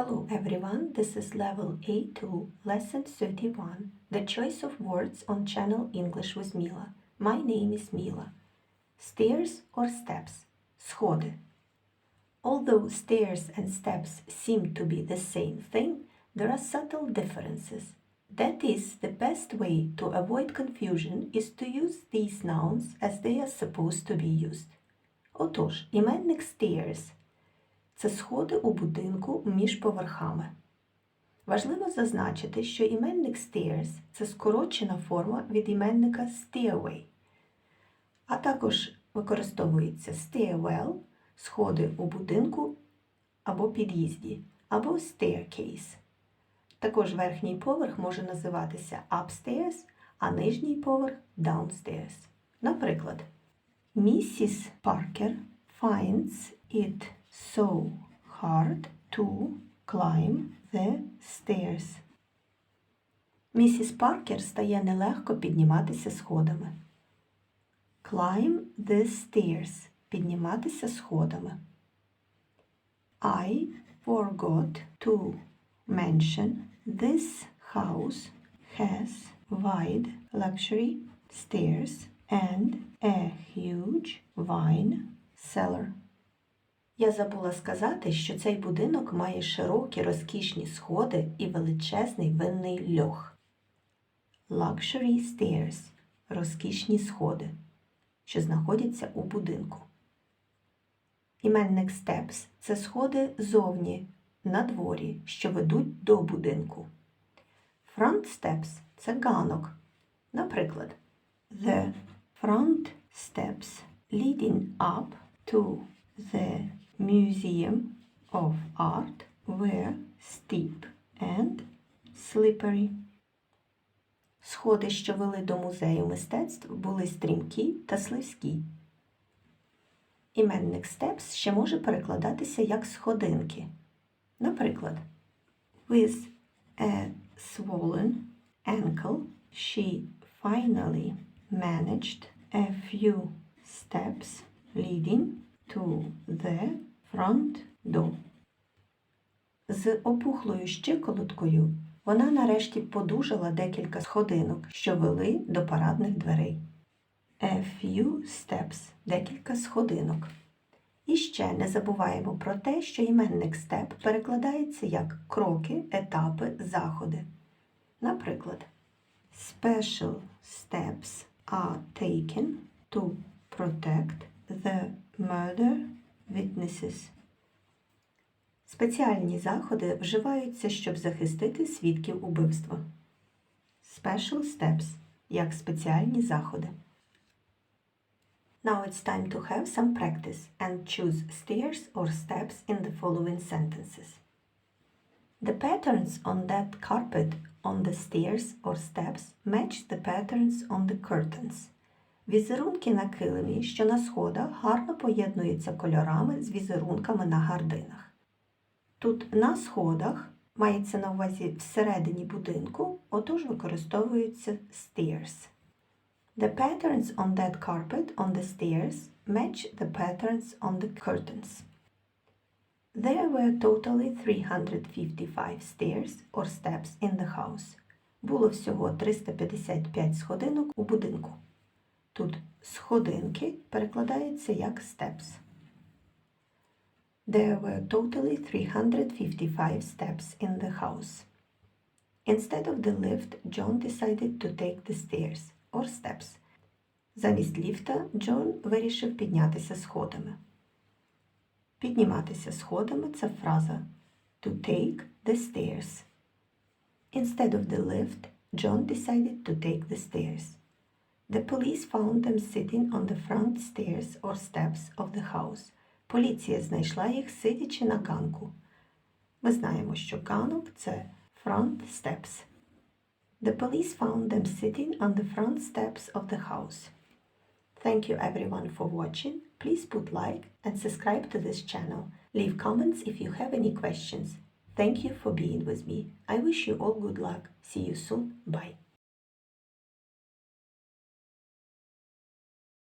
Hello everyone, this is level A2, lesson 31, the choice of words on channel English with Mila. My name is Mila. Stairs or steps? Сходи. Although stairs and steps seem to be the same thing, there are subtle differences. That is, the best way to avoid confusion is to use these nouns as they are supposed to be used. Отож, іменник stairs – це сходи у будинку між поверхами. Важливо зазначити, що іменник stairs – це скорочена форма від іменника stairway, а також використовується stairwell – сходи у будинку або під'їзді, або staircase. Також верхній поверх може називатися upstairs, а нижній поверх downstairs. Наприклад, Mrs. Parker finds it so hard to climb the stairs. Місіс Паркер стає нелегко підніматися сходами. Climb the stairs – підніматися сходами. I forgot to mention this house has wide luxury stairs and a huge wine cellar. Я забула сказати, що цей будинок має широкі розкішні сходи і величезний винний льох. Luxury stairs – розкішні сходи, що знаходяться у будинку. Іменник steps – це сходи зовні, на дворі, що ведуть до будинку. Front steps – це ганок. Наприклад, The front steps leading up to the Museum of Art were steep and slippery. Сходи, що вели до музею мистецтв, були стрімкі та слизькі. Іменник steps ще може перекладатися як сходинки. Наприклад, with a swollen ankle, she finally managed a few steps leading to the front door. З опухлою щиколоткою вона нарешті подужала декілька сходинок, що вели до парадних дверей. A few steps – декілька сходинок. І ще не забуваємо про те, що іменник степ перекладається як кроки, етапи, заходи. Наприклад, special steps are taken to protect the murder witnesses. Спеціальні заходи вживаються, щоб захистити свідків убивства. Special steps як спеціальні заходи. Now it's time to have some practice and choose stairs or steps in the following sentences. The patterns on that carpet on the stairs or steps match the patterns on the curtains. Візерунки на килимі, що на сходах, гарно поєднуються кольорами з візерунками на гардинах. Тут на сходах мається на увазі всередині будинку, отож використовуються stairs. The patterns on that carpet on the stairs match the patterns on the curtains. There were totally 355 stairs or steps in the house. Було всього 355 сходинок у будинку. Тут сходинки перекладаються як steps. There were totally 355 steps in the house. Instead of the lift, John decided to take the stairs or steps. Замість ліфта Джон вирішив піднятися сходами. Підніматися сходами це фраза to take the stairs. Instead of the lift, John decided to take the stairs. The police found them sitting on the front stairs or steps of the house. Поліція знайшла їх, сидячи на ганку. Ми знаємо, що ганок це front steps. The police found them sitting on the front steps of the house. Thank you everyone for watching. Please put like and subscribe to this channel. Leave comments if you have any questions. Thank you for being with me. I wish you all good luck. See you soon. Bye.